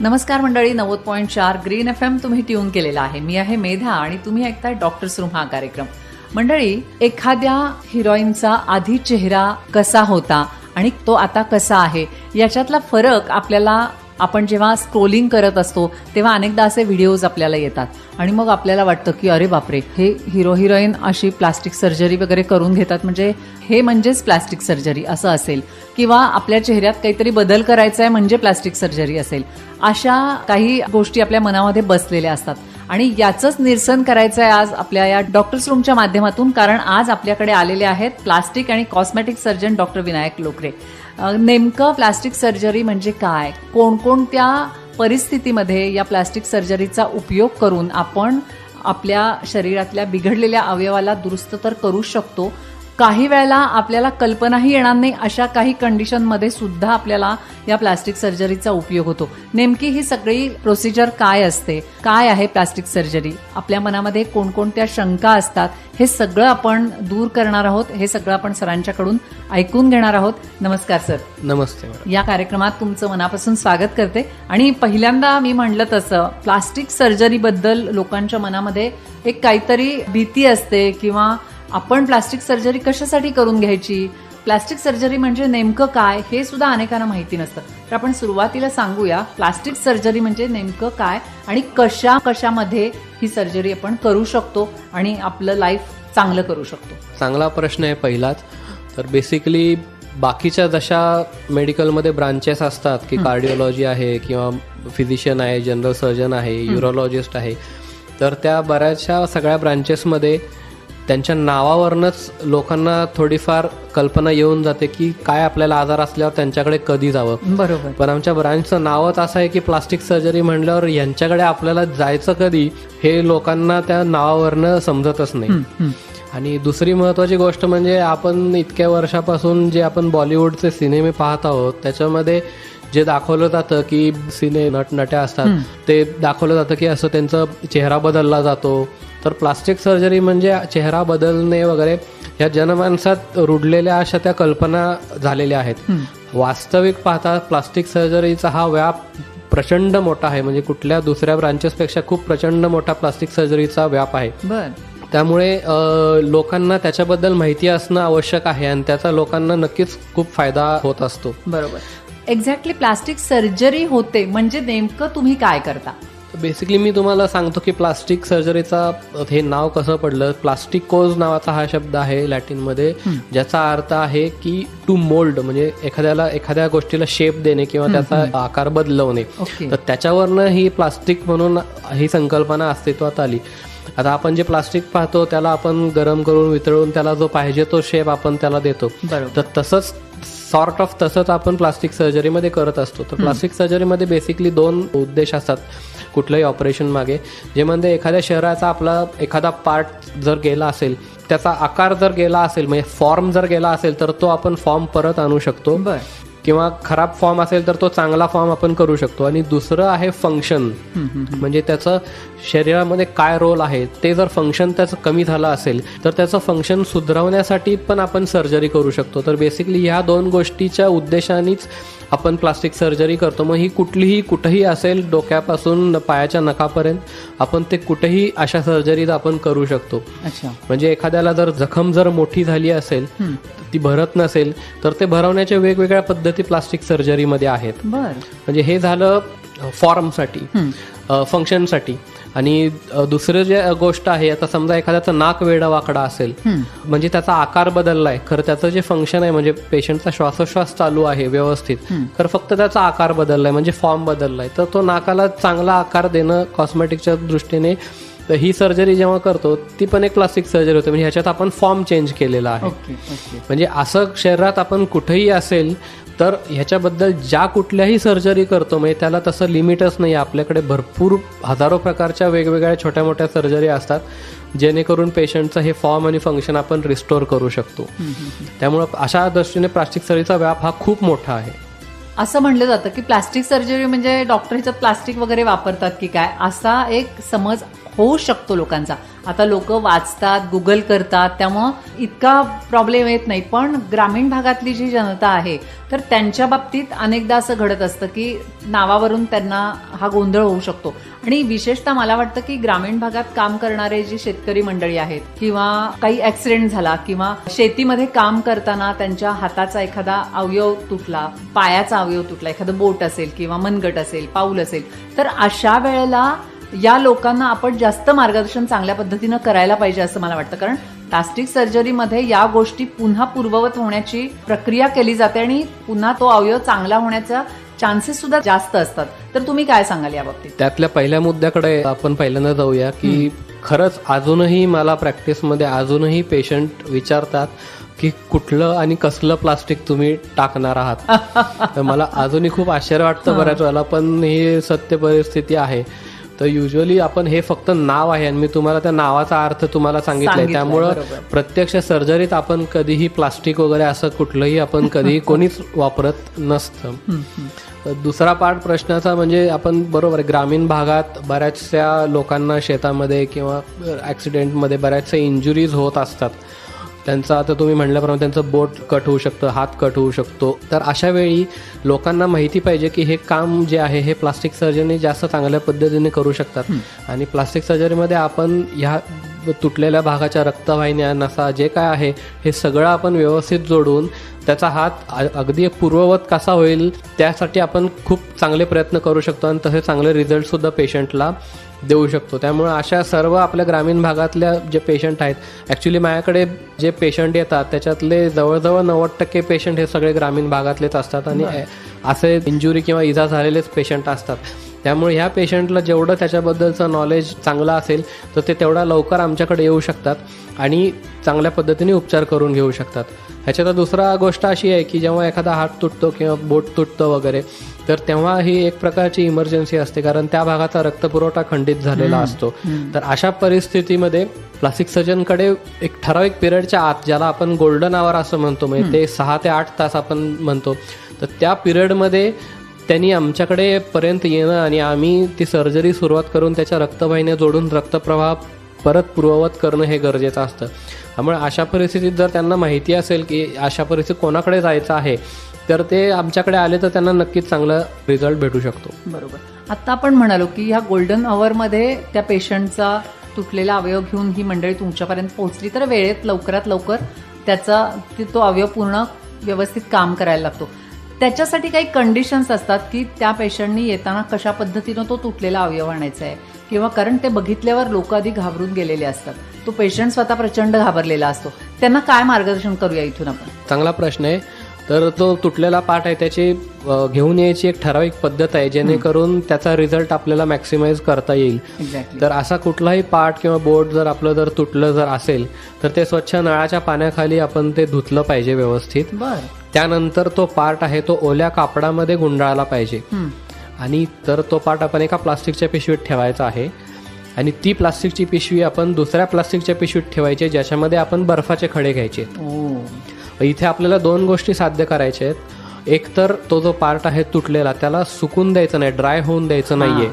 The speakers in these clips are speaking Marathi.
नमस्कार मंडळी नव्वद पॉईंट चार ग्रीन एफ एम तुम्ही ट्यून केलेला आहे. मी आहे मेधा आणि तुम्ही ऐकताय डॉक्टर्स रूम हा कार्यक्रम. मंडळी एखाद्या हिरोईनचा आधी चेहरा कसा होता आणि तो आता कसा आहे याच्यातला फरक आपल्याला आपण जेव्हा स्क्रोलिंग करत असतो तेव्हा अनेकदा असे व्हिडिओज आपल्याला येतात. आणि मग आपल्याला वाटतं की अरे बापरे हे हिरो हिरोईन अशी प्लास्टिक सर्जरी वगैरे करून घेतात. म्हणजे हे म्हणजेच प्लास्टिक सर्जरी असं असेल. किंवा आपल्या चेहऱ्यात काहीतरी बदल करायचा आहे म्हणजे प्लास्टिक सर्जरी असेल. अशा काही गोष्टी आपल्या मनामध्ये बसलेल्या असतात. आणि याचंच निरसन करायचं आहे आज आपल्या या डॉक्टर्स रूमच्या माध्यमातून कारण आज आपल्याकडे आलेले आहेत प्लास्टिक आणि cosmetic surgeon doctor Vinayak Lokare. नेमकं प्लास्टिक सर्जरी म्हणजे काय? कोणकोणत्या परिस्थितीमध्ये या प्लास्टिक सर्जरीचा उपयोग करून आपण आपल्या शरीरातल्या बिघडलेल्या अवयवाला दुरुस्त तर करू शकतो काही वेळेला आपल्याला कल्पनाही येणार नाही अशा काही कंडिशनमध्ये सुद्धा आपल्याला या प्लास्टिक सर्जरीचा उपयोग होतो. नेमकी ही सगळी प्रोसिजर काय असते? काय आहे प्लास्टिक सर्जरी आपल्या मनामध्ये कोणकोणत्या शंका असतात? हे सगळं आपण दूर करणार आहोत. हे सगळं आपण सरांच्याकडून ऐकून घेणार आहोत. नमस्कार सर. नमस्ते या कार्यक्रमात तुमचं मनापासून स्वागत करते. आणि पहिल्यांदा मी म्हणलं तसं प्लास्टिक सर्जरीबद्दल लोकांच्या मनामध्ये एक काहीतरी भीती असते किंवा आपण प्लास्टिक सर्जरी कशासाठी करून घ्यायची? प्लास्टिक सर्जरी म्हणजे नेमकं काय? हे सुद्धा अनेकांना माहिती नसतं. तर आपण सुरुवातीला सांगूया प्लास्टिक सर्जरी म्हणजे नेमकं काय आणि कशा कशामध्ये ही सर्जरी आपण करू शकतो आणि आपलं लाईफ चांगलं करू शकतो. चांगला प्रश्न आहे पहिलाच. तर बेसिकली बाकीच्या जशा मेडिकलमध्ये ब्रांचेस असतात की कार्डिओलॉजी आहे किंवा फिजिशियन आहे जनरल सर्जन आहे युरोलॉजिस्ट आहे तर त्या बऱ्याचशा सगळ्या ब्रांचेसमध्ये त्यांच्या नावावरनच लोकांना थोडीफार कल्पना येऊन जाते की काय आपल्याला आजार असल्यावर त्यांच्याकडे कधी जावं. बरोबर. पण आमच्या ब्रांचचं नावच असं आहे की प्लास्टिक सर्जरी म्हणल्यावर यांच्याकडे आपल्याला जायचं कधी हे लोकांना त्या नावावरनं समजतच नाही. आणि दुसरी महत्वाची गोष्ट म्हणजे आपण इतक्या वर्षापासून जे आपण बॉलिवूडचे सिनेमे पाहत आहोत त्याच्यामध्ये जे दाखवलं जातं की सिने नट नट्या असतात ते दाखवलं जातं की असं त्यांचा चेहरा बदलला जातो. तर प्लास्टिक सर्जरी म्हणजे चेहरा बदलणे वगैरे ह्या जनमानसात रुडलेल्या अशा त्या कल्पना झालेल्या आहेत. वास्तविक पाहता प्लास्टिक सर्जरीचा हा व्याप प्रचंड मोठा आहे. म्हणजे कुठल्या दुसऱ्या ब्रांचेसपेक्षा खूप प्रचंड मोठा प्लास्टिक सर्जरीचा व्याप आहे. त्यामुळे लोकांना त्याच्याबद्दल माहिती असणं आवश्यक आहे आणि त्याचा लोकांना नक्कीच खूप फायदा होत असतो. बरोबर. एक्झॅक्टली प्लास्टिक सर्जरी होते म्हणजे नेमकं तुम्ही काय करता? बेसिकली मी तुम्हाला सांगतो की प्लास्टिक सर्जरीचा हे नाव कसं पडलं? प्लास्टिकोज नावाचा हा शब्द आहे लॅटिनमध्ये ज्याचा अर्थ आहे की टू मोल्ड म्हणजे एखाद्याला एखाद्या गोष्टीला शेप देणे किंवा त्याचा आकार बदलवणे. तर त्याच्यावरनं ही प्लास्टिक म्हणून ही संकल्पना अस्तित्वात आली. आता आपण जे प्लास्टिक पाहतो त्याला आपण गरम करून वितळून त्याला जो पाहिजे तो शेप आपण त्याला देतो. तर तसंच सॉर्ट ऑफ तसंच आपण प्लास्टिक सर्जरीमध्ये करत असतो. तर प्लास्टिक सर्जरीमध्ये बेसिकली दोन उद्देश असतात. कुठल्याही ऑपरेशन मागे. जे म्हणजे एखाद्या शहराचा आपला एखादा पार्ट जर गेला असेल त्याचा आकार जर गेला असेल म्हणजे फॉर्म जर गेला असेल तर तो आपण फॉर्म परत आणू शकतो. किंवा खराब फॉर्म असेल तर तो चांगला फॉर्म आपण करू शकतो. आणि दुसरं आहे फंक्शन म्हणजे त्याचं शरीरामध्ये काय रोल आहे ते जर फंक्शन त्याचं कमी झालं असेल तर त्याचं फंक्शन सुधारवण्यासाठी पण आपण सर्जरी करू शकतो. तर बेसिकली ह्या दोन गोष्टीच्या उद्देशानेच आपण प्लास्टिक सर्जरी करतो. मग ही कुठलीही कुठेही असेल डोक्यापासून पायाच्या नखापर्यंत आपण ते कुठेही अशा सर्जरीज आपण करू शकतो. अच्छा. म्हणजे एखाद्याला जर जखम जर मोठी झाली असेल ती भरत नसेल तर ते भरवण्याच्या वेगवेगळ्या पद्धती प्लास्टिक सर्जरीमध्ये आहेत. म्हणजे हे झालं फॉर्मसाठी फंक्शनसाठी आणि दुसरं जे गोष्ट आहे आता समजा एखाद्याचं नाक वेडा वाकडा असेल म्हणजे त्याचा आकार बदललाय खरं त्याचं जे फंक्शन आहे म्हणजे पेशंटचा श्वासोश्वास चालू आहे व्यवस्थित तर फक्त त्याचा आकार बदललाय म्हणजे फॉर्म बदललाय तर तो नाकाला चांगला आकार देणं कॉस्मेटिकच्या दृष्टीने तर ही सर्जरी जेव्हा करतो ती पण एक प्लास्टिक सर्जरी होते. म्हणजे ह्याच्यात आपण फॉर्म चेंज केलेला आहे. म्हणजे असं शरीरात आपण कुठेही असेल तर ह्याच्याबद्दल ज्या कुठल्याही सर्जरी करतो म्हणजे त्याला तसं लिमिटच नाही. आपल्याकडे भरपूर हजारो प्रकारच्या वेगवेगळ्या छोट्या मोठ्या सर्जरी असतात जेणेकरून पेशंटचं हे फॉर्म आणि फंक्शन आपण रिस्टोर करू शकतो. त्यामुळं अशा दृष्टीने प्लास्टिक सर्जरीचा व्याप हा खूप मोठा आहे. असं म्हणलं जातं की प्लास्टिक सर्जरी म्हणजे डॉक्टर ह्याच्यात प्लास्टिक वगैरे वापरतात की काय? असा एक समज होऊ शकतो लोकांचा. आता लोक वाचतात गुगल करतात त्यामुळं इतका प्रॉब्लेम येत नाही. पण ग्रामीण भागातली जी जनता आहे तर त्यांच्या बाबतीत अनेकदा असं घडत असतं की नावावरून त्यांना हा गोंधळ होऊ शकतो. आणि विशेषतः मला वाटतं की ग्रामीण भागात काम करणारे जी शेतकरी मंडळी आहेत किंवा काही ऍक्सिडेंट झाला किंवा शेतीमध्ये काम करताना त्यांच्या हाताचा एखादा अवयव तुटला पायाचा अवयव तुटला एखादं बोट असेल किंवा मनगट असेल पाऊल असेल तर अशा वेळेला या लोकांना आपण जास्त मार्गदर्शन चांगल्या पद्धतीनं करायला पाहिजे असं मला वाटतं. कारण प्लास्टिक सर्जरीमध्ये या गोष्टी पुन्हा पूर्ववत होण्याची प्रक्रिया केली जाते आणि पुन्हा तो अवयव चांगला होण्याचा चान्सेस सुद्धा जास्त असतात. तर तुम्ही काय सांगाल या बाबतीत त्यातल्या पहिल्या मुद्द्याकडे आपण पहिल्यांदा जाऊया की खरंच अजूनही मला प्रॅक्टिसमध्ये अजूनही पेशंट विचारतात की कुठलं आणि कसलं प्लास्टिक तुम्ही टाकणार आहात. तर मला अजूनही खूप आश्चर्य वाटतं बऱ्याच वेळेला पण ही सत्य परिस्थिती आहे. तर युजली आपण हे फक्त नाव आहे आणि मी तुम्हाला त्या नावाचा अर्थ तुम्हाला सांगितलाय. त्यामुळं. प्रत्यक्ष सर्जरीत आपण कधीही प्लास्टिक वगैरे असं कुठलंही आपण कधीही कोणीच वापरत नसतं. दुसरा पार्ट प्रश्नाचा म्हणजे आपण बरोबर ग्रामीण भागात बऱ्याचशा लोकांना शेतामध्ये किंवा ॲक्सिडेंटमध्ये बऱ्याचशा इंजुरीज होत असतात. त्यांचं आता तुम्ही म्हणल्याप्रमाणे त्यांचं बोट कट होऊ शकतं हात कट होऊ शकतो. तर अशा वेळी लोकांना माहिती पाहिजे की हे काम जे आहे हे प्लास्टिक सर्जरी जास्त चांगल्या पद्धतीने करू शकतात. आणि प्लास्टिक सर्जरीमध्ये आपण ह्या तुटलेल्या भागाच्या रक्तवाहिन्या नसा जे काय आहे हे सगळं आपण व्यवस्थित जोडून त्याचा हात अगदी पूर्ववत कसा होईल त्यासाठी आपण खूप चांगले प्रयत्न करू शकतो आणि तसे चांगले रिझल्ट सुद्धा पेशंटला देऊ शकतो. त्यामुळे अशा सर्व आपल्या ग्रामीण भागातल्या जे पेशंट आहेत ॲक्च्युली माझ्याकडे जे पेशंट येतात त्याच्यातले जवळजवळ नव्वद टक्के पेशंट हे सगळे ग्रामीण भागातलेच असतात आणि असे इंजुरी किंवा इजा झालेलेच पेशंट असतात. त्यामुळे ह्या पेशंटला जेवढं त्याच्याबद्दलचं नॉलेज चांगलं असेल तर ते तेवढा लवकर आमच्याकडे येऊ शकतात आणि चांगल्या पद्धतीने उपचार करून घेऊ शकतात. ह्याच्यात दुसरा गोष्ट अशी आहे की जेव्हा एखादा हात तुटतो किंवा बोट तुटतं वगैरे तर तेव्हा ही एक प्रकारची इमर्जन्सी असते कारण त्या भागाचा रक्तपुरवठा खंडित झालेला असतो. तर अशा परिस्थितीमध्ये प्लास्टिक सर्जनकडे एक ठराविक पिरियडच्या आत ज्याला आपण गोल्डन आवर असं म्हणतो म्हणजे ते सहा ते आठ तास आपण म्हणतो तर त्या पिरियडमध्ये त्यांनी आमच्याकडे पर्यंत येणं आणि आम्ही ती सर्जरी सुरुवात करून त्याच्या रक्तवाहिन्या जोडून रक्तप्रवाह परत पूर्ववत करणं हे गरजेचं असतं. त्यामुळे अशा परिस्थितीत जर त्यांना माहिती असेल की अशा परिस्थितीत कोणाकडे जायचं आहे तर ते आमच्याकडे आले तर त्यांना नक्कीच चांगला रिझल्ट भेटू शकतो. बरोबर. आता आपण म्हणालो की ह्या गोल्डन अवरमध्ये त्या पेशंटचा तुटलेला अवयव घेऊन ही मंडळी तुमच्यापर्यंत पोहोचली तर वेळेत लवकरात लवकर त्याचा ती- तो अवयव पूर्ण व्यवस्थित काम करायला लागतो. त्याच्यासाठी काही कंडिशन्स असतात की त्या पेशंटनी येताना कशा पद्धतीनं तो तुटलेला अवयव आणायचा आहे? किंवा कारण ते बघितल्यावर लोक आधी घाबरून गेलेले असतात. तो पेशंट स्वतः प्रचंड घाबरलेला असतो. त्यांना काय मार्गदर्शन करूया इथून आपण? चांगला प्रश्न आहे. तर तो तुटलेला पार्ट आहे त्याची घेऊन यायची एक ठराविक पद्धत आहे जेणेकरून त्याचा रिझल्ट आपल्याला मॅक्सिमाइज करता येईल. तर असा कुठलाही पार्ट किंवा बोट जर आपलं जर तुटलं जर असेल तर ते स्वच्छ नळाच्या पाण्याखाली आपण ते धुतलं पाहिजे व्यवस्थित. बर. त्यानंतर तो पार्ट आहे तो ओल्या कापडामध्ये गुंडाळला पाहिजे. आणि तर तो पार्ट आपण एका प्लास्टिकच्या पिशवीत ठेवायचा आहे. आणि ती प्लास्टिकची पिशवी आपण दुसऱ्या प्लास्टिकच्या पिशवीत ठेवायची ज्याच्यामध्ये आपण बर्फाचे खडे घ्यायचे. इथे आपल्याला दोन गोष्टी साध्य करायच्या आहेत. एक तर तो जो पार्ट आहे तुटलेला त्याला सुकून द्यायचं नाही ड्राय होऊन द्यायचं नाहीये.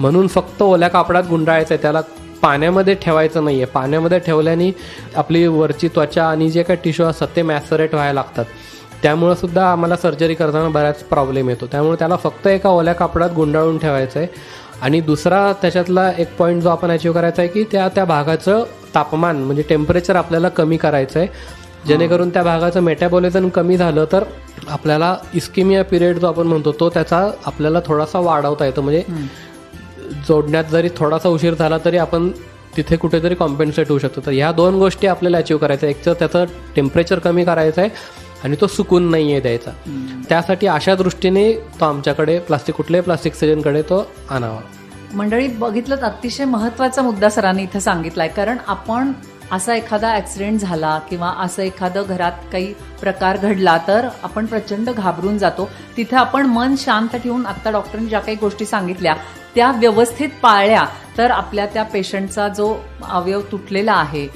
म्हणून फक्त ओल्या कापडात गुंडाळायचं आहे त्याला पाण्यामध्ये ठेवायचं नाहीये. पाण्यामध्ये ठेवल्याने आपली वरची त्वचा आणि जे काही टिश्यू असतात ते मॅसरेट व्हायला लागतात. त्यामुळे सुद्धा आम्हाला सर्जरी करताना बराच प्रॉब्लेम येतो. त्यामुळे त्याला फक्त एका ओल्या कापडात गुंडाळून ठेवायचं आहे आणि दुसरा त्याच्यातला एक पॉईंट जो आपण अचीव करायचा आहे की त्या त्या भागाचं तापमान म्हणजे टेम्परेचर आपल्याला कमी करायचं आहे जेणेकरून त्या भागाचं मेटाबॉलिझम कमी झालं तर आपल्याला इस्किमिया पिरियड जो आपण म्हणतो तो त्याचा आपल्याला थोडासा वाढवता येतो. म्हणजे जोडण्यात जरी थोडासा उशीर झाला तरी आपण तिथे कुठेतरी कॉम्पेन्सेट होऊ शकतो. तर ह्या दोन गोष्टी आपल्याला अचीव करायच्या एक तर त्याचं टेम्परेचर कमी करायचं आहे आणि तो सुकून नाही आहे द्यायचा त्यासाठी अशा दृष्टीने तो आमच्याकडे प्लास्टिक कुठल्याही प्लास्टिक सर्जनकडे तो आणावा. मंडळी बघितलं तर अतिशय महत्त्वाचा मुद्दा सरांनी इथं सांगितलाय कारण आपण असा एखादा ऍक्सिडेंट झाला किंवा असं एखादं घरात काही प्रकार घडला तर आपण प्रचंड घाबरून जातो. तिथे आपण मन शांत ठेवून आता डॉक्टरांनी ज्या काही गोष्टी सांगितल्या त्या व्यवस्थित पाळल्या तर आपल्या त्या पेशंटचा जो अवयव तुटलेला आहे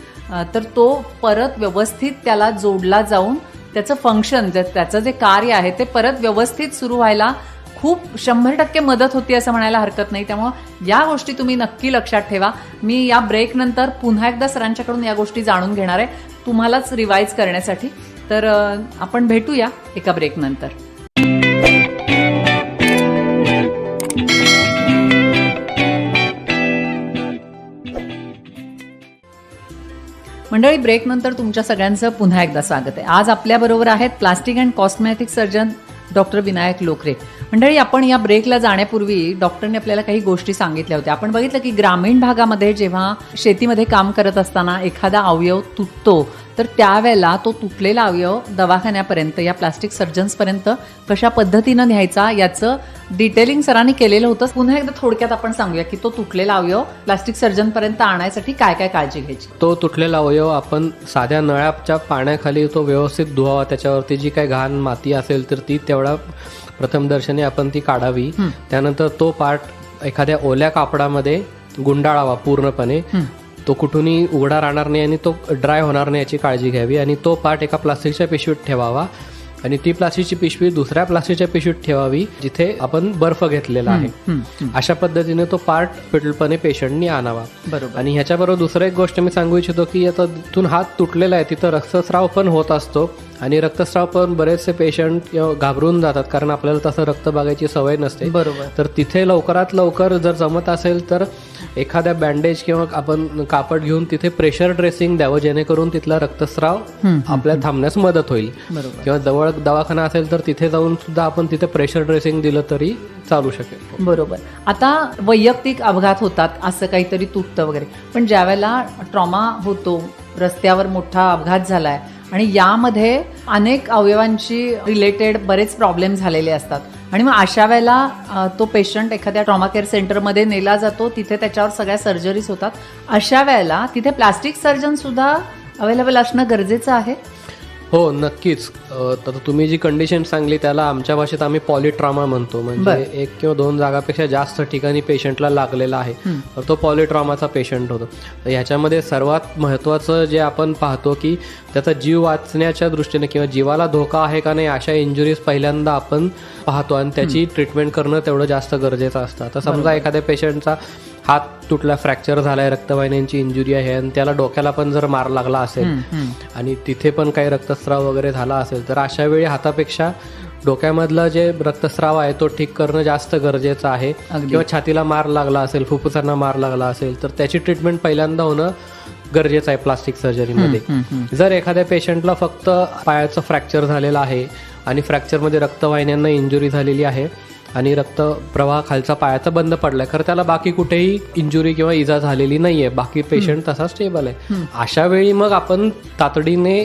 तर तो परत व्यवस्थित त्याला जोडला जाऊन त्याचं फंक्शन त्याचं जे कार्य आहे ते परत व्यवस्थित सुरू व्हायला खूप शंभर टक्के मदत होती असं म्हणायला हरकत नाही. त्यामुळं या गोष्टी तुम्ही नक्की लक्षात ठेवा. मी या ब्रेकनंतर पुन्हा एकदा सरांच्याकडून या गोष्टी जाणून घेणार आहे. तुम्हालाच रिवाईज करण्यासाठी. तर आपण भेटूया एका ब्रेकनंतर मंडळी ब्रेक नंतर तुमच्या सगळ्यांचं पुन्हा एकदा स्वागत आहे. आज आपल्याबरोबर आहेत plastic and cosmetic surgeon doctor Vinayak Lokare मंडळी आपण या ब्रेकला जाण्यापूर्वी डॉक्टरने आपल्याला काही गोष्टी सांगितल्या होत्या. आपण बघितलं की ग्रामीण भागामध्ये जेव्हा शेतीमध्ये काम करत असताना एखादा अवयव तुटतो तर त्यावेळेला तो तुटलेला अवयव दवाखान्यापर्यंत या प्लास्टिक सर्जन्सपर्यंत कशा पद्धतीनं न्यायचा याचं डिटेलिंग सरांनी केलेलं होतं. पुन्हा एकदा थोडक्यात आपण सांगूया की तो तुटलेला अवयव प्लास्टिक सर्जनपर्यंत आणण्यासाठी काय काय काळजी घ्यायची? तो तुटलेला अवयव आपण साध्या नळ्याच्या पाण्याखाली तो व्यवस्थित धुवावा. त्याच्यावरती जी काही घाण माती असेल तर ती तेवढा प्रथमदर्शनी आपण ती काढावी. त्यानंतर तो पार्ट एखाद्या ओल्या कापडामध्ये गुंडाळावा पूर्णपणे. तो कुठूनही उघडा राहणार नाही आणि तो ड्राय होणार नाही याची काळजी घ्यावी. आणि तो पार्ट एका प्लास्टिकच्या पिशवीत ठेवावा. आणि ती प्लास्टिकची पिशवी दुसऱ्या प्लास्टिकच्या पिशवीत ठेवावी जिथे आपण बर्फ घेतलेला आहे. अशा पद्धतीने तो पार्ट पिटलपणे पेशंटनी आणावा. बरोबर. आणि ह्याच्याबरोबर दुसरं एक गोष्ट मी सांगू इच्छितो की आता तिथून हात तुटलेला आहे तिथं रक्तस्राव पण होत असतो. आणि रक्तस्राव पण बरेचसे पेशंट घाबरून जातात कारण आपल्याला तसं रक्त बघायची सवय नसते. बरोबर. तर तिथे लवकरात लवकर जर जमत असेल तर एखाद्या बँडेज किंवा आपण कापड घेऊन तिथे प्रेशर ड्रेसिंग द्यावं जेणेकरून तिथला रक्तस्राव आपल्या थांबण्यास मदत होईल. बरोबर. किंवा जवळ दवाखाना असेल तर तिथे जाऊन सुद्धा आपण तिथे प्रेशर ड्रेसिंग दिलं तरी चालू शकेल. बरोबर. आता वैयक्तिक अपघात होतात असं काहीतरी तुटतं वगैरे. पण ज्यावेळेला ट्रॉमा होतो रस्त्यावर मोठा अपघात झालाय आणि यामध्ये अनेक अवयवांशी रिलेटेड बरेच प्रॉब्लेम झालेले असतात. आणि मग अशा वेळेला तो पेशंट एखाद्या ट्रॉमा केअर सेंटरमध्ये नेला जातो तिथे त्याच्यावर सगळ्या सर्जरीज होतात. अशा वेळेला तिथे प्लास्टिक सर्जन सुद्धा अवेलेबल असणं गरजेचं आहे. हो नक्कीच. तर तुम्ही जी कंडिशन सांगली त्याला आमच्या भाषेत आम्ही पॉलिट्रॉमा म्हणतो. म्हणजे एक किंवा दोन जागापेक्षा जास्त ठिकाणी पेशंटला लागलेला आहे. तर तो पॉलिट्रॉमाचा पेशंट होतो. तर ह्याच्यामध्ये सर्वात महत्त्वाचं जे आपण पाहतो की त्याचा जीव वाचण्याच्या दृष्टीने किंवा जीवाला धोका आहे का नाही अशा इंजुरीज पहिल्यांदा आपण पाहतो. आणि त्याची ट्रीटमेंट करणं तेवढं जास्त गरजेचं असतं. आता समजा एखाद्या पेशंटचा हात तुटला फ्रॅक्चर झालाय रक्तवाहिन्यांची इंजुरी आहे आणि त्याला डोक्याला पण जर मार लागला असेल आणि तिथे पण काही रक्तस्राव वगैरे झाला असेल तर अशा वेळी हातापेक्षा डोक्यामधलं जे रक्तस्राव आहे तो ठीक करणं जास्त गरजेचं आहे. किंवा छातीला मार लागला असेल फुफ्फुसांना मार लागला असेल तर त्याची ट्रीटमेंट पहिल्यांदा होणं गरजेचं आहे प्लास्टिक सर्जरीमध्ये जर एखाद्या पेशंटला फक्त पायाचं फ्रॅक्चर झालेलं आहे आणि फ्रॅक्चरमध्ये रक्तवाहिन्यांना इंजुरी झालेली आहे आणि रक्त प्रवाह खालचा पायाचा बंद पडलाय. खरं त्याला बाकी कुठेही इंजुरी किंवा इजा झालेली नाहीये. बाकी पेशंट तसा स्टेबल आहे. अशा वेळी मग आपण तातडीने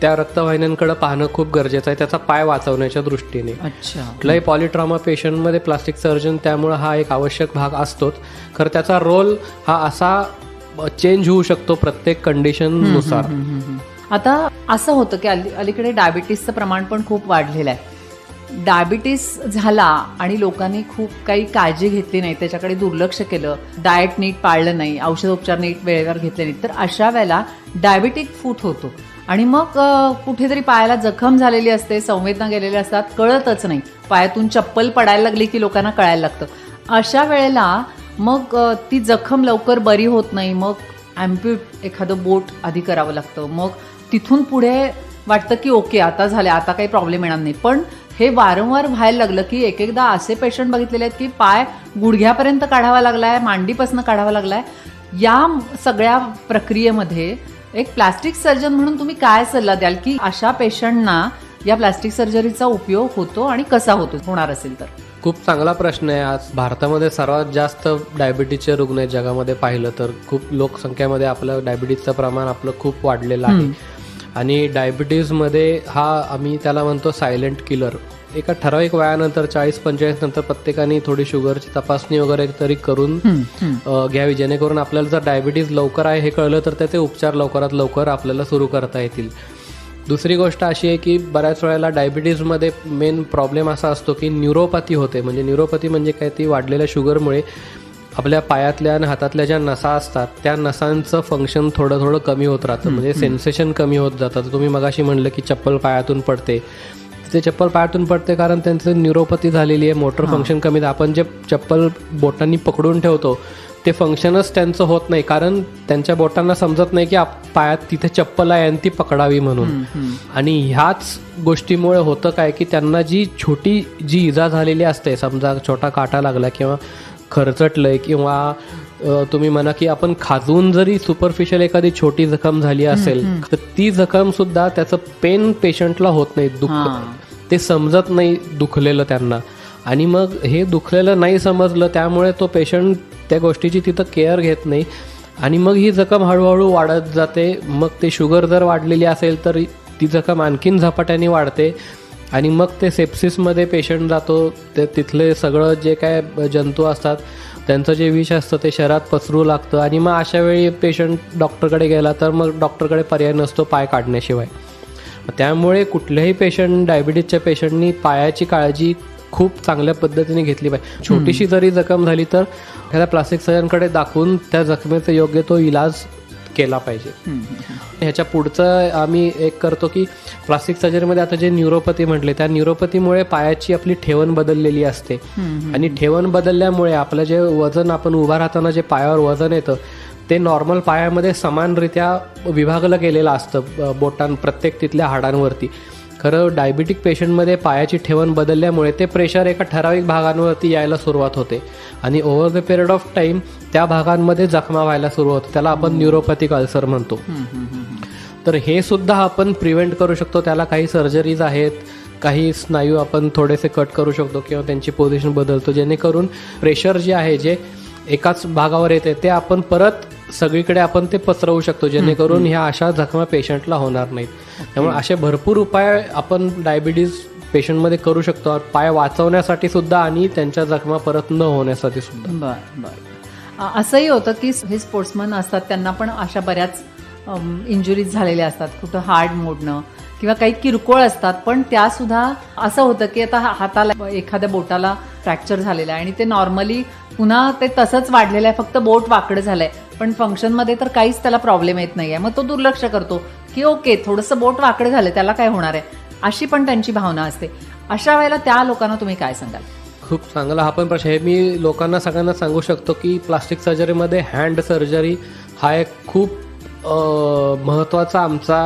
त्या रक्तवाहिन्यांकडे पाहणं खूप गरजेचं आहे. त्याचा पाय वाचवण्याच्या दृष्टीने. कुठलाही पॉलिट्रॉमा पेशंटमध्ये प्लास्टिक सर्जन त्यामुळे हा एक आवश्यक भाग असतोच. खरं त्याचा रोल हा असा चेंज होऊ शकतो प्रत्येक कंडिशननुसार आता असं होतं की अली अलीकडे डायबिटीसचं प्रमाण पण खूप वाढलेलं आहे. डायबिटीस झाला आणि लोकांनी खूप काही काळजी घेतली नाही त्याच्याकडे दुर्लक्ष केलं. डाएट नीट पाळलं नाही औषधोपचार नीट वेळेवर घेतले नाहीत. तर अशा वेळेला डायबिटिक फूट होतो. आणि मग कुठेतरी पायाला जखम झालेली असते संवेदना गेलेल्या असतात कळतच नाही. पायातून चप्पल पडायला लागली की लोकांना कळायला लागतं. अशा वेळेला मग ती जखम लवकर बरी होत नाही मग अँप्यूट एखादं बोट आधी करावं लागतं. मग तिथून पुढे वाटतं की ओके आता झाले आता काही प्रॉब्लेम येणार नाही. पण हे वारंवार व्हायला लागलं की एक एकदा असे पेशंट बघितलेले आहेत की पाय गुडघ्यापर्यंत काढावा लागलाय मांडीपासून काढावा लागलाय. या सगळ्या प्रक्रियेमध्ये एक प्लास्टिक सर्जन म्हणून तुम्ही काय सल्ला द्याल की अशा पेशंटना या प्लास्टिक सर्जरीचा उपयोग होतो आणि कसा होतो? होणार असेल तर. खूप चांगला प्रश्न आहे आज. भारतामध्ये सर्वात जास्त डायबिटीजचे रुग्ण जगामध्ये पाहिलं तर खूप लोकसंख्येमध्ये आपलं डायबिटीजचं प्रमाण आपलं खूप वाढलेलं आहे. आणि डायबिटीजमध्ये हा आम्ही त्याला म्हणतो सायलेंट किलर एका ठराविक वयानंतर चाळीस पंचेचाळीस नंतर प्रत्येकाने थोडी शुगरची तपासणी वगैरे तरी करून घ्यावी. जेणेकरून आपल्याला जर डायबिटीज लवकर आहे हे कळलं तर त्याचे उपचार लवकरात लवकर आपल्याला सुरू करता येतील. दुसरी गोष्ट अशी आहे की बऱ्याच वेळेला डायबिटीजमध्ये मेन प्रॉब्लेम असा असतो की न्यूरोपॅथी होते. म्हणजे न्यूरोपॅथी म्हणजे काय? ती वाढलेल्या शुगरमुळे आपल्या पायातल्या आणि हातातल्या ज्या नसा असतात त्या नसांचं फंक्शन थोडं थोडं कमी होत राहतं. म्हणजे सेन्सेशन कमी होत जातं तर तुम्ही मगाशी म्हणलं की चप्पल पायातून पडते. ते चप्पल पायातून पडते कारण त्यांचं न्यूरोपॅथी झालेली आहे मोटर फंक्शन कमी. आपण जे चप्पल बोटांनी पकडून ठेवतो ते फंक्शनच त्यांचं होत नाही. कारण त्यांच्या बोटांना समजत नाही की पायात तिथे चप्पल आहे आणि ती पकडावी म्हणून. आणि ह्याच गोष्टीमुळे होतं काय की त्यांना जी छोटी जी इजा झालेली असते समजा छोटा काटा लागला किंवा खरचटलंय किंवा तुम्ही म्हणा की आपण खाजून जरी सुपरफिशियल एखादी छोटी जखम झाली असेल तर ती जखम सुद्धा त्याचं पेन पेशंटला होत नाही दुःख. ते समजत नाही दुखलेलं त्यांना. आणि मग हे दुखलेलं नाही समजलं त्यामुळे तो पेशंट त्या गोष्टीची तिथं केअर घेत नाही. आणि मग ही जखम हळूहळू वाढत जाते. मग ते शुगर जर वाढलेली असेल तर ती जखम आणखीन झपाट्याने वाढते. आणि मग ते सेप्सिसमध्ये पेशंट जातो ते तिथले सगळं जे काय जंतू असतात त्यांचं जे विष असतं ते शरीरात पसरू लागतं. आणि मग अशा वेळी पेशंट डॉक्टरकडे गेला तर मग डॉक्टरकडे पर्याय नसतो पाय काढण्याशिवाय. त्यामुळे कुठल्याही पेशंट डायबिटीजच्या पेशंटनी पायाची काळजी खूप चांगल्या पद्धतीने घेतली पाहिजे. छोटीशी जरी जखम झाली तर एखाद्या प्लास्टिक सर्जनकडे दाखवून त्या जखमेचा योग्य तो इलाज केला पाहिजे. ह्याच्या पुढचं आम्ही एक करतो की प्लास्टिक सर्जरीमध्ये आता जे न्यूरोपॅथी म्हटले त्या न्यूरोपॅथीमुळे पायाची आपली ठेवण बदललेली असते. आणि ठेवण बदलल्यामुळे आपलं जे वजन आपण उभा राहताना जे पायावर वजन येतं ते नॉर्मल पायामध्ये समानरित्या विभागलं गेलेलं असतं बोटां प्रत्येक तिथल्या हाडांवरती. खरं डायबिटिक पेशंटमध्ये पायाची ठेवण बदलल्यामुळे ते प्रेशर एका ठराविक भागांवरती यायला सुरुवात होते. आणि over the period of time त्या भागांमध्ये जखमा व्हायला सुरू होते. त्याला आपण न्यूरोपॅथिक अल्सर म्हणतो. तर हे सुद्धा आपण प्रिव्हेंट करू शकतो. त्याला काही सर्जरीज आहेत काही स्नायू आपण थोडेसे कट करू शकतो किंवा त्यांची पोझिशन बदलतो. जेणेकरून प्रेशर जे आहे जे एकाच भागावर येते ते आपण परत सगळीकडे आपण ते पसरवू शकतो जेणेकरून ह्या अशा जखमा पेशंटला होणार नाहीत. त्यामुळे असे भरपूर उपाय आपण डायबिटीज पेशंटमध्ये करू शकतो. पाय वाचवण्यासाठी सुद्धा आणि त्यांच्या जखमा परत न होण्यासाठी सुद्धा. बर बर. असंही होतं की हे स्पोर्ट्समन असतात त्यांना पण अशा बऱ्याच इंजुरीज झालेल्या असतात. कुठं हार्ड मोडणं किंवा काही किरकोळ असतात पण त्या सुद्धा असं होतं की आता हा- हाताला एखाद्या बोटाला फ्रॅक्चर झालेलं आहे आणि ते नॉर्मली पुन्हा ते तसंच वाढलेलं आहे फक्त बोट वाकडं झालंय. पण फंक्शनमध्ये तर काहीच त्याला प्रॉब्लेम येत नाहीये. मग तो दुर्लक्ष करतो की ओके थोडंसं बोट वाकडं झालं त्याला काय होणार आहे? अशी पण त्यांची भावना असते. अशा वेळेला त्या लोकांना तुम्ही काय सांगाल? खूप चांगला हा पण प्रश्न आहे. मी लोकांना सगळ्यांना सांगू शकतो की प्लास्टिक सर्जरीमध्ये हँड सर्जरी हा एक खूप महत्त्वाचा आमचा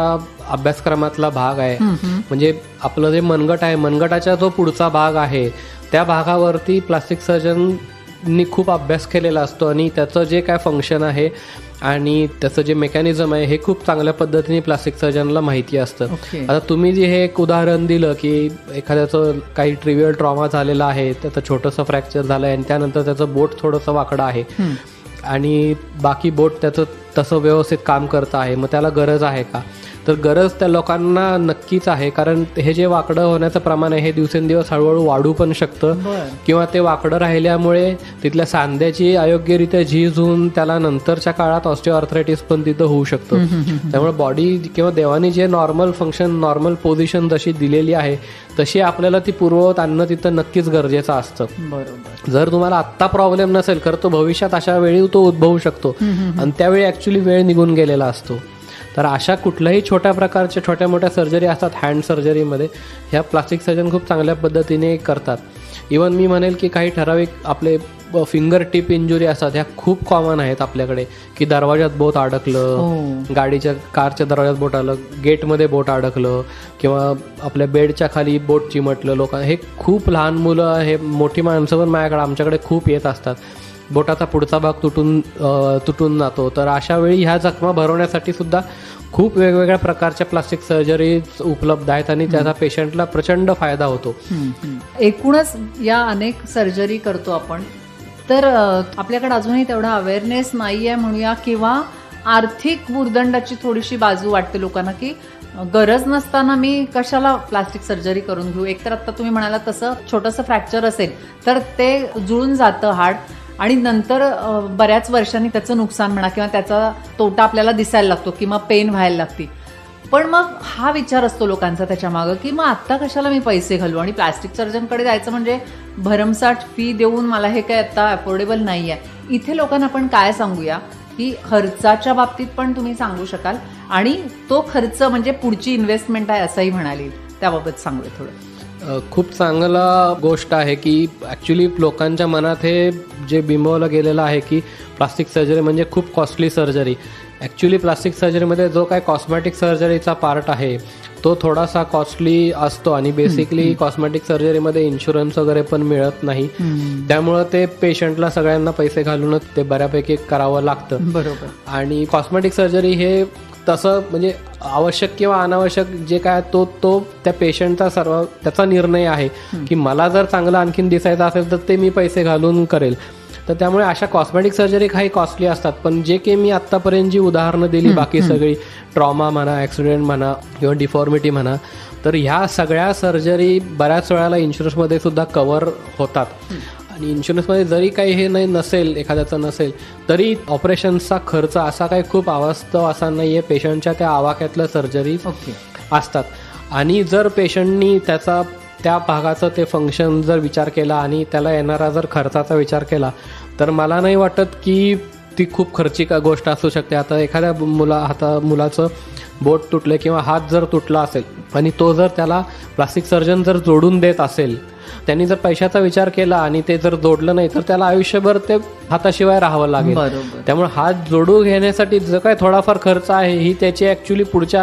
अभ्यासक्रमातला भाग आहे. म्हणजे आपलं जे मनगट आहे मनगटाचा जो पुढचा भाग आहे त्या भागावरती प्लास्टिक सर्जननी खूप अभ्यास केलेला असतो आणि त्याचं जे काय फंक्शन आहे आणि त्याचं जे मेकॅनिझम आहे हे खूप चांगल्या पद्धतीने प्लास्टिक सर्जनला माहिती असतं. ओके आता तुम्ही जे हे एक उदाहरण दिलं की एखाद्याचं काही ट्रिव्हियल ट्रॉमा झालेला आहे त्याचं छोटंसं फ्रॅक्चर झालं आहे आणि त्यानंतर त्याचं बोट थोडंसं वाकडं आहे. आणि बाकी बोट त्याचं तसं व्यवस्थित काम करतं आहे मग त्याला गरज आहे का? तर गरज त्या लोकांना नक्कीच आहे कारण हे जे वाकडं होण्याचं प्रमाण आहे हे दिवसेंदिवस हळूहळू वाढू पण शकतं. किंवा ते वाकडं राहिल्यामुळे तिथल्या सांध्याची अयोग्यरित्या झीज होऊन त्याला नंतरच्या काळात ऑस्टिओआर्थरायटिस पण तिथं होऊ शकतं. त्यामुळे बॉडी किंवा देवानी जे नॉर्मल फंक्शन नॉर्मल पोझिशन जशी दिलेली आहे तशी आपल्याला ती पूर्ववत आणणं तिथं नक्कीच गरजेचं असतं. बरोबर. जर तुम्हाला आत्ता प्रॉब्लेम नसेल खरं तो भविष्यात अशा वेळी तो उद्भवू शकतो. आणि त्यावेळी ऍक्च्युली वेळ निघून गेलेला असतो. तर अशा कुठल्याही छोट्या प्रकारच्या छोट्या मोठ्या सर्जरी असतात हँड सर्जरीमध्ये ह्या प्लास्टिक सर्जन खूप चांगल्या पद्धतीने करतात. इवन मी म्हणेल की काही ठराविक आपले फिंगर टिप इंजुरी असतात ह्या खूप कॉमन आहेत आपल्याकडे. की दरवाजात बोट अडकलं हो. गाडीच्या कारच्या दरवाजात बोट आलं गेटमध्ये बोट अडकलं किंवा आपल्या बेडच्या खाली बोट चिमटलं लोक हे खूप लहान मुलं हे मोठी माणसं पण माझ्याकडे आमच्याकडे खूप येत असतात. बोटाचा पुढचा भाग तुटून तुटून जातो. तर अशा वेळी ह्या जखमा भरवण्यासाठी सुद्धा खूप वेगवेगळ्या प्रकारच्या प्लास्टिक सर्जरीज उपलब्ध आहेत आणि त्याचा पेशंटला प्रचंड फायदा होतो. एकूणच या अनेक सर्जरी करतो आपण. तर आपल्याकडे अजूनही तेवढा अवेअरनेस नाही आहे म्हणूया किंवा आर्थिक भुर्दंडाची थोडीशी बाजू वाटते लोकांना की गरज नसताना मी कशाला प्लास्टिक सर्जरी करून घेऊ? एकतर आता तुम्ही म्हणाला तसं छोटंसं फ्रॅक्चर असेल तर ते जुळून जातं हाड. आणि नंतर बऱ्याच वर्षांनी त्याचं नुकसान म्हणा किंवा त्याचा तोटा आपल्याला दिसायला लागतो किंवा पेन व्हायला लागते. पण मग हा विचार असतो लोकांचा त्याच्या मागं की मग आत्ता कशाला मी पैसे घालू? आणि प्लास्टिक सर्जनकडे जायचं म्हणजे भरमसाठ फी देऊन मला हे काय आत्ता अफोर्डेबल नाही आहे इथे लोकांना आपण काय सांगूया? की खर्चाच्या बाबतीत पण तुम्ही सांगू शकाल. आणि तो खर्च म्हणजे पुढची इन्व्हेस्टमेंट आहे असंही म्हणाली. त्याबाबत सांगूया थोडं. खूप चांगला गोष्ट आहे की ॲक्च्युली लोकांच्या मनात हे जे बिंबवलं गेलेलं आहे की प्लास्टिक सर्जरी म्हणजे खूप कॉस्टली सर्जरी ॲक्च्युली प्लास्टिक सर्जरीमध्ये जो काय कॉस्मॅटिक सर्जरीचा पार्ट आहे तो थोडासा कॉस्टली असतो आणि बेसिकली कॉस्मॅटिक सर्जरीमध्ये इन्शुरन्स वगैरे पण मिळत नाही. त्यामुळं ते पेशंटला सगळ्यांना पैसे घालूनच ते बऱ्यापैकी करावं लागतं. बरोबर. आणि कॉस्मेटिक सर्जरी हे तसं म्हणजे आवश्यक किंवा अनावश्यक जे काय तो तो त्या पेशंटचा सर्व त्याचा निर्णय आहे की मला जर चांगलं आणखीन दिसायचं असेल तर ते मी पैसे घालून करेल. तर त्यामुळे अशा कॉस्मेटिक सर्जरी काही कॉस्टली असतात पण जे काही मी आत्तापर्यंत जी उदाहरणं दिली बाकी सगळी ट्रॉमा म्हणा ॲक्सिडेंट म्हणा किंवा डिफॉर्मिटी म्हणा तर ह्या सगळ्या सर्जरी बऱ्याच वेळेला इन्शुरन्समध्ये सुद्धा कवर होतात. आणि इन्शुरन्समध्ये जरी काही हे नाही नसेल एखाद्याचं नसेल तरी ऑपरेशनचा खर्च असा काही खूप अवास्तव असा नाही आहे पेशंटच्या त्या आवाक्यातल्या सर्जरी असतात. आणि जर पेशंटनी त्याचा त्या भागाचं ते फंक्शन जर विचार केला आणि त्याला येणारा जर खर्चाचा विचार केला तर मला नाही वाटत की ती खूप खर्चिक गोष्ट असू शकते. आता एखाद्या मुला हाता मुलाचं बोट तुटले किंवा हात जर तुटला असेल आणि तो जर त्याला प्लास्टिक सर्जन जर जोडून देत असेल त्यांनी जर पैशाचा विचार केला आणि ते जर जोडलं नाही तर त्याला आयुष्यभर ते हाताशिवाय राहावं लागेल. त्यामुळे हात जोडू घेण्यासाठी जो काय थोडाफार खर्च आहे ही त्याची ऍक्च्युली पुढच्या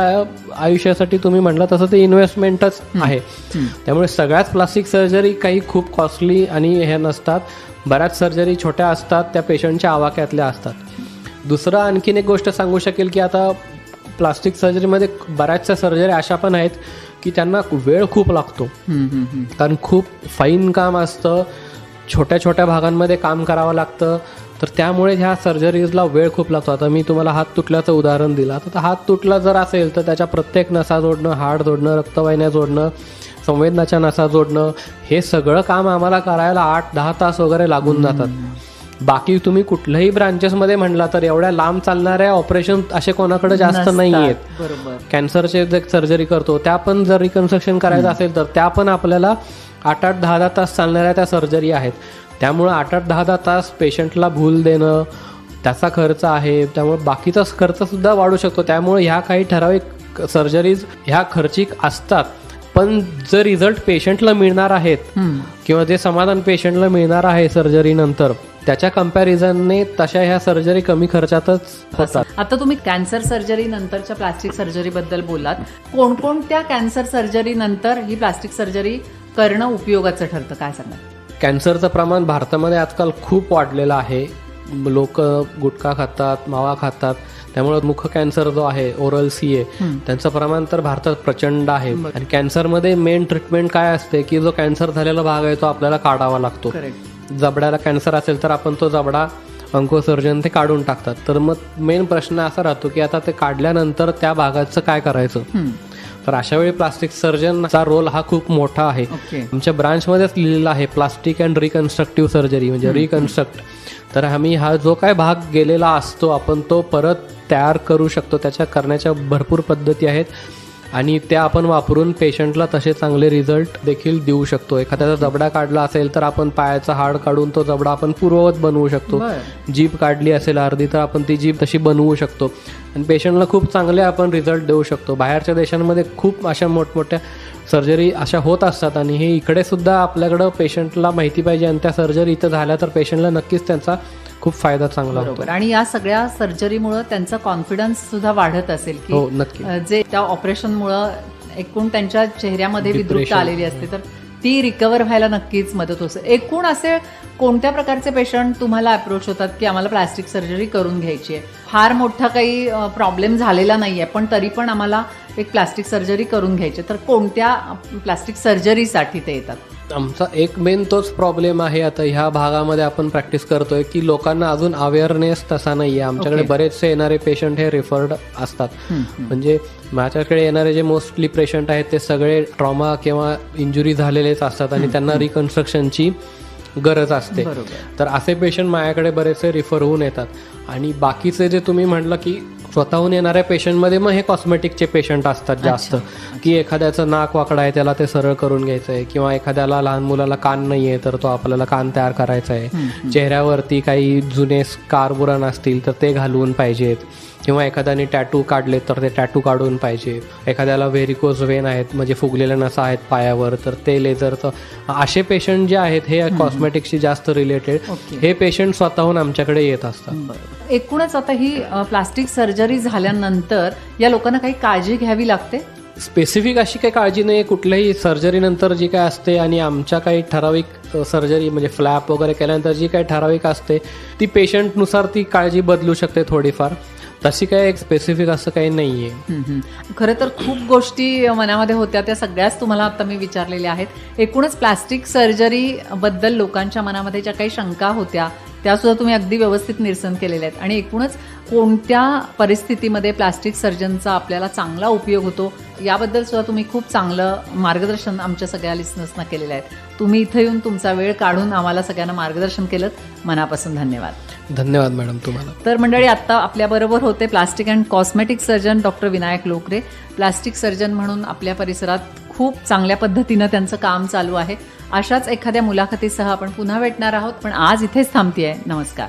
आयुष्यासाठी तुम्ही म्हटलं तसं ते इन्व्हेस्टमेंटच आहे. त्यामुळे सगळ्याच प्लास्टिक सर्जरी काही खूप कॉस्टली आणि हे नसतात. बऱ्याच सर्जरी छोट्या असतात त्या पेशंटच्या आवाक्यातल्या असतात. दुसरं आणखीन एक गोष्ट सांगू शकेल की आता प्लास्टिक सर्जरीमध्ये बऱ्याचशा सर्जरी अशा पण आहेत की त्यांना वेळ खूप लागतो. कारण खूप फाईन काम असतं छोट्या छोट्या भागांमध्ये काम करावं लागतं तर त्यामुळे ह्या सर्जरीजला वेळ खूप लागतो. आता मी तुम्हाला हात तुटल्याचं उदाहरण दिलं. तर हात तुटला जर असेल तर त्याच्या प्रत्येक नसा जोडणं हाड जोडणं रक्तवाहिन्या जोडणं संवेदनाच्या नसा जोडणं हे सगळं काम आम्हाला करायला आठ दहा तास वगैरे लागून जातात. बाकी तुम्ही कुठल्याही ब्रांचेसमध्ये म्हणला तर एवढ्या लांब चालणाऱ्या ऑपरेशन असे कोणाकडे जास्त. नाही आहेत कॅन्सरचे जे सर्जरी करतो त्या पण जर रिकन्स्ट्रक्शन करायचं असेल तर त्या पण आपल्याला आठ आठ दहा दहा तास चालणाऱ्या त्या सर्जरी आहेत. त्यामुळं आठ आठ दहा दहा तास पेशंटला भूल देणं त्याचा खर्च आहे. त्यामुळे बाकीचा खर्च सुद्धा वाढू शकतो. त्यामुळे ह्या काही ठराविक सर्जरीज ह्या खर्चिक असतात. पण जर रिझल्ट पेशंटला मिळणार आहेत. किंवा जे समाधान पेशंटला मिळणार आहे सर्जरी नंतर त्याच्या कम्पॅरिझनने तशा ह्या सर्जरी कमी खर्चातच होतात. आता तुम्ही कॅन्सर सर्जरी नंतरच्या प्लास्टिक सर्जरी बद्दल बोलात कोणकोणत्या कॅन्सर सर्जरी नंतर ही प्लास्टिक सर्जरी करणं उपयोगाचं ठरतं? काय सांगणार कॅन्सरचं प्रमाण भारतामध्ये आजकाल खूप वाढलेलं आहे. लोक गुटखा खातात मावा खातात. त्यामुळे मुख कॅन्सर जो आहे ओरल सी ए त्यांचं प्रमाण तर भारतात प्रचंड आहे. आणि कॅन्सरमध्ये मेन ट्रीटमेंट काय असते की जो कॅन्सर झालेला भाग आहे तो आपल्याला काढावा लागतो. जबड्याला कॅन्सर असेल तर आपण तो जबडा अंकोसर्जन ते काढून टाकतात. तर मग मेन प्रश्न असा राहतो की आता ते काढल्यानंतर त्या भागाचं काय करायचं? तर अशा वेळी प्लास्टिक सर्जनचा रोल हा खूप मोठा आहे. आमच्या ब्रांचमध्येच लिहिलेलं आहे प्लास्टिक अँड रिकन्स्ट्रक्टिव्ह सर्जरी म्हणजे रिकन्स्ट्रक्ट तर आम्ही हा जो काय भाग गेलेला असतो आपण तो परत तयार करू शकतो. त्याच्या करण्याच्या भरपूर पद्धती आहेत. आणि त्या आपण वापरून पेशंटला तसे चांगले रिझल्ट देखील देऊ शकतो. एखाद्याचा जबडा काढला असेल तर आपण पायाचा हाड काढून तो जबडा आपण पूर्ववत बनवू शकतो. जीभ काढली असेल अर्धी तर आपण ती जीभ तशी बनवू शकतो. आणि पेशंटला खूप चांगले आपण रिझल्ट देऊ शकतो. बाहेरच्या देशांमध्ये खूप अशा मोठमोठ्या सर्जरी अशा होत असतात आणि हे इकडे सुद्धा आपल्याकडं पेशंटला माहिती पाहिजे आणि त्या सर्जरी इथं झाल्या तर पेशंटला नक्कीच त्यांचा खूप फायदा चांगला होतो बरोबर. आणि या सगळ्या सर्जरीमुळे त्यांचा कॉन्फिडन्स सुद्धा वाढत असेल की हो नक्की. जे त्या ऑपरेशनमुळं एकूण त्यांच्या चेहऱ्यामध्ये विद्रुपता. आलेली असते तर ती रिकवर व्हायला नक्कीच मदत होते. एकूण असे कोणत्या प्रकारचे पेशंट तुम्हाला अप्रोच होतात की आम्हाला प्लास्टिक सर्जरी करून घ्यायची आहे? फार मोठा काही प्रॉब्लेम झालेला नाहीये पण तरी पण आम्हाला एक प्लास्टिक सर्जरी करून घ्यायची आहे. तर कोणत्या प्लास्टिक सर्जरीसाठी ते येतात? आमचा एक मेन तोच प्रॉब्लेम आहे. आता ह्या भागामध्ये आपण प्रॅक्टिस करतोय की लोकांना अजून अवेअरनेस तसा नाहीये. आमच्याकडे Okay. बरेचसे येणारे पेशंट हे रिफर्ड असतात. म्हणजे माझ्याकडे येणारे जे मोस्टली पेशंट आहेत ते सगळे ट्रॉमा किंवा इंजुरी झालेलेच असतात आणि त्यांना रिकन्स्ट्रक्शनची गरज असते. बरोबर. तर असे पेशंट माझ्याकडे बरेचसे रिफर होऊन येतात. आणि बाकीचे जे तुम्ही म्हटलं की स्वतःहून येणाऱ्या पेशंटमध्ये मग हे कॉस्मेटिकचे पेशंट असतात जास्त. की एखाद्याचं नाक वाकडं आहे त्याला ते सरळ करून घ्यायचं आहे किंवा एखाद्याला लहान मुलाला कान नाही आहे तर तो आपल्याला कान तयार करायचा आहे चेहऱ्यावरती काही जुने स्कार बुरान असतील तर ते घालवून पाहिजेत. किंवा एखाद्याने टॅटू काढले तर ते टॅटू काढून पाहिजे. एखाद्याला व्हेरिकोज वेन आहेत म्हणजे फुगलेल्या नसा आहेत पायावर तर ते लेझरचं असे पेशंट जे आहेत हे कॉस्मेटिक्सशी जास्त रिलेटेड. हे पेशंट स्वतःहून आमच्याकडे येत असतात. एकूणच आता ही प्लास्टिक सर्जरी झाल्यानंतर या लोकांना काही काळजी घ्यावी लागते? स्पेसिफिक अशी काही काळजी नाही कुठल्याही सर्जरीनंतर जी काय असते आणि आमच्या काही ठराविक सर्जरी म्हणजे फ्लॅप वगैरे केल्यानंतर जी काही ठराविक असते ती पेशंटनुसार ती काळजी बदलू शकते थोडीफार. तशी काय एक स्पेसिफिक असं काही नाही आहे खरं तर खूप गोष्टी मनामध्ये होत्या त्या सगळ्याच तुम्हाला आता मी विचारलेल्या आहेत. एकूणच प्लास्टिक सर्जरी बद्दल लोकांच्या मनामध्ये ज्या काही शंका होत्या त्या सुद्धा तुम्ही अगदी व्यवस्थित निरसन केलेल्या आहेत. आणि एकूणच कोणत्या परिस्थितीमध्ये प्लास्टिक सर्जनचा आपल्याला चांगला उपयोग होतो याबद्दल सुद्धा तुम्ही खूप चांगलं मार्गदर्शन आमच्या सगळ्या लिस्नर्सना केलेलं आहे तुम्ही इथं येऊन तुमचा वेळ काढून आम्हाला सगळ्यांना मार्गदर्शन केलं मनापासून धन्यवाद. धन्यवाद मॅडम तुम्हाला. तर मंडळी आत्ता आपल्याबरोबर होते plastic and cosmetic surgeon doctor Vinayak Lokare. Plastic surgeon म्हणून आपल्या परिसरात खूप चांगल्या पद्धतीनं त्यांचं काम चालू आहे. अशाच एखाद्या मुलाखतीसह आपण पुन्हा भेटणार आहोत पण आज इथेच थांबतीये. नमस्कार.